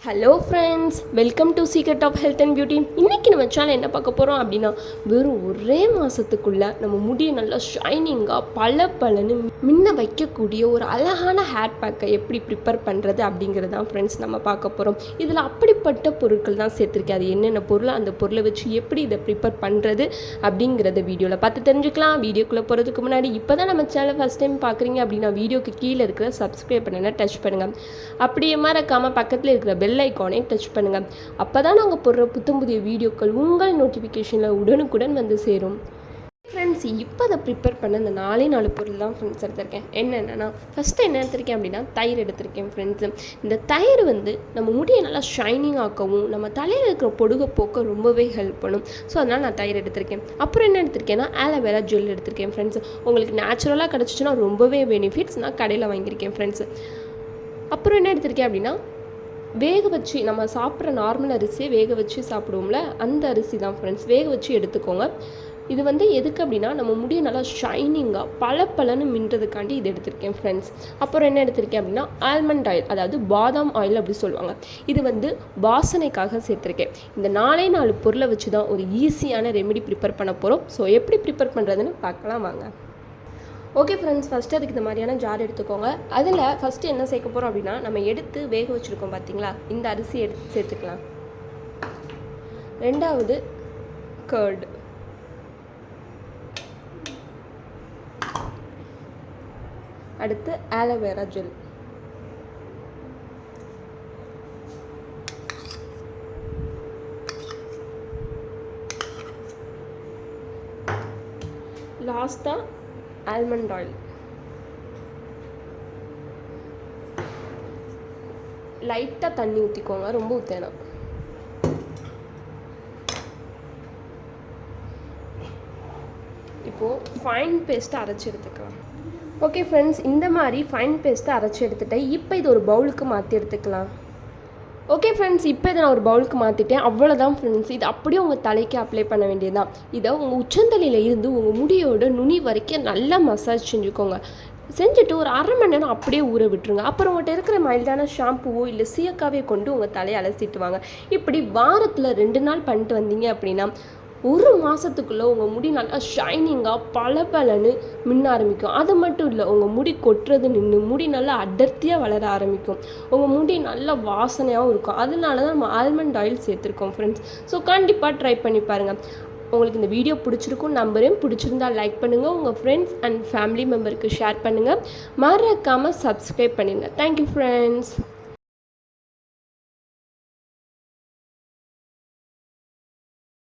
Hello friends welcome to secret of health and beauty இன்றைக்கி நம்ம channel என்ன பார்க்க போகிறோம் அப்படின்னா வெறும் ஒரே மாதத்துக்குள்ளே நம்ம முடியை நல்லா ஷைனிங்காக பல பலன்னு முன்ன வைக்கக்கூடிய ஒரு அழகான ஹேர் பேக்கை எப்படி ப்ரிப்பேர் பண்ணுறது அப்படிங்கிறது தான் ஃப்ரெண்ட்ஸ் நம்ம பார்க்க போகிறோம் இதில் அப்படிப்பட்ட பொருட்கள் தான் சேர்த்துருக்கேன். அது என்னென்ன பொருள் அந்த பொருளை வச்சு எப்படி இதை ப்ரிப்பேர் பண்ணுறது அப்படிங்கிறத வீடியோவில் பார்த்து தெரிஞ்சுக்கலாம். வீடியோக்குள்ளே போகிறதுக்கு முன்னாடி இப்போ தான் நம்ம சேனலை ஃபஸ்ட் டைம் பார்க்குறீங்க அப்படின்னா வீடியோக்கு கீழே இருக்கிற சப்ஸ்கிரைப் பண்ணுங்க டச் பண்ணுங்கள் அப்படியே மறக்காமல் பக்கத்தில் இருக்கிற பெல் ஐக்கானை டச் பண்ணுங்கள் அப்போ தான் நாங்கள் போடுற புத்தம் புதிய வீடியோக்கள் உங்கள் நோட்டிஃபிகேஷனில் உடனுக்குடன் வந்து சேரும். ஃப்ரெண்ட்ஸ் இப்போ அதை ப்ரிப்பேர் பண்ண இந்த நாலே நாலு பொருள் தான் ஃப்ரெண்ட்ஸ் எடுத்திருக்கேன். என்னென்னா ஃபஸ்ட்டு என்ன எடுத்திருக்கேன் அப்படின்னா தயிர் எடுத்திருக்கேன் ஃப்ரெண்ட்ஸு இந்த தயிர் வந்து நம்ம முடியை நல்லா ஷைனிங் ஆக்கவும் நம்ம தலையில் இருக்கிற பொடுகை போக்க ரொம்பவே ஹெல்ப் பண்ணும். ஸோ அதனால் நான் தயிர் எடுத்திருக்கேன். அப்புறம் என்ன எடுத்திருக்கேன்னா ஆலோவேரா ஜெல் எடுத்திருக்கேன் ஃப்ரெண்ட்ஸ் உங்களுக்கு நேச்சுரலாக கிடச்சிச்சின்னா ரொம்பவே பெனிஃபிட்ஸ் நான் கடையில் வாங்கியிருக்கேன் ஃப்ரெண்ட்ஸு அப்புறம் என்ன எடுத்திருக்கேன் அப்படின்னா வேக வச்சு நம்ம சாப்பிட்ற நார்மல் அரிசியை வேக வச்சு சாப்பிடுவோம்ல அந்த அரிசி தான் ஃப்ரெண்ட்ஸ் வேக வச்சு எடுத்துக்கோங்க. இது வந்து எதுக்கு அப்படின்னா நம்ம முடியை நல்லா ஷைனிங்காக பல பலன்னு மின்றதுக்காண்டி இது எடுத்திருக்கேன் ஃப்ரெண்ட்ஸ் அப்புறம் என்ன எடுத்திருக்கேன் அப்படின்னா ஆல்மண்ட் ஆயில் அதாவது பாதாம் ஆயில் அப்படி சொல்லுவாங்க. இது வந்து வாசனைக்காக சேர்த்துருக்கேன். இந்த நாலே நாலு பொருளை வச்சு தான் ஒரு ஈஸியான ரெமெடி ப்ரிப்பேர் பண்ண போகிறோம் ஸோ எப்படி ப்ரிப்பேர் பண்ணுறதுன்னு பார்க்கலாம் வாங்க. ஓகே ஃப்ரெண்ட்ஸ் ஃபஸ்ட்டு அதுக்கு இந்த மாதிரியான ஜார் எடுத்துக்கோங்க. அதில் ஃபஸ்ட்டு என்ன சேர்க்க போகிறோம் அப்படின்னா நம்ம எடுத்து வேக வச்சுருக்கோம் பார்த்தீங்களா இந்த அரிசி எடுத்து சேர்த்துக்கலாம். ரெண்டாவது கர்டு அடுத்து ஆலோவேரா ஜெல் லாஸ்ட்டாக ஆல்மண்ட் ஆயில் லைட்டாக தண்ணி ஊற்றிக்கோங்க ரொம்ப ஊற்றேனா இப்போது ஃபைன் பேஸ்ட்டை அரைச்சி எடுத்துக்கலாம். ஓகே ஃப்ரெண்ட்ஸ் இந்த மாதிரி ஃபைன் பேஸ்ட்டை அரைச்சி எடுத்துட்டேன். இப்போ இது ஒரு பவுலுக்கு மாற்றி எடுத்துக்கலாம். ஓகே ஃப்ரெண்ட்ஸ் இப்போ இதை நான் ஒரு பவுலுக்கு மாற்றிட்டேன் அவ்வளோதான் ஃப்ரெண்ட்ஸ் இது அப்படியே உங்கள் தலைக்கு அப்ளை பண்ண வேண்டியதுதான். இதை உங்கள் உச்சந்தலையில் இருந்து உங்கள் முடியோட நுனி வரைக்கும் நல்லா மசாஜ் செஞ்சுக்கோங்க. செஞ்சுட்டு ஒரு அரை மணி நேரம் அப்படியே ஊற விட்டுருங்க. அப்புறம் உங்கள்கிட்ட இருக்கிற மைல்டான ஷாம்புவோ இல்லை சீயக்காவே கொண்டு உங்கள் தலையை அலசிட்டு வாங்க. இப்படி வாரத்தில் ரெண்டு நாள் பண்ணிட்டு வந்தீங்க அப்படின்னா ஒரு மாதத்துக்குள்ளே உங்கள் முடி நல்லா ஷைனிங்காக பல பலன்னு மின்ன ஆரம்பிக்கும். அது மட்டும் இல்லை உங்கள் முடி கொட்டுறது நின்று முடி நல்லா அடர்த்தியாக வளர ஆரம்பிக்கும். உங்கள் முடி நல்லா வாசனையாகவும் இருக்கும். அதனால தான் நம்ம ஆல்மண்ட் ஆயில் சேர்த்துருக்கோம் ஃப்ரெண்ட்ஸ் ஸோ கண்டிப்பாக ட்ரை பண்ணி பாருங்கள் உங்களுக்கு இந்த வீடியோ பிடிச்சிருக்கும் நம்பரையும் பிடிச்சிருந்தா லைக் பண்ணுங்கள் உங்கள் ஃப்ரெண்ட்ஸ் அண்ட் ஃபேமிலி மெம்பருக்கு ஷேர் பண்ணுங்கள் மறக்காமல் சப்ஸ்கிரைப் பண்ணிடுங்க தேங்க்யூ ஃப்ரெண்ட்ஸ்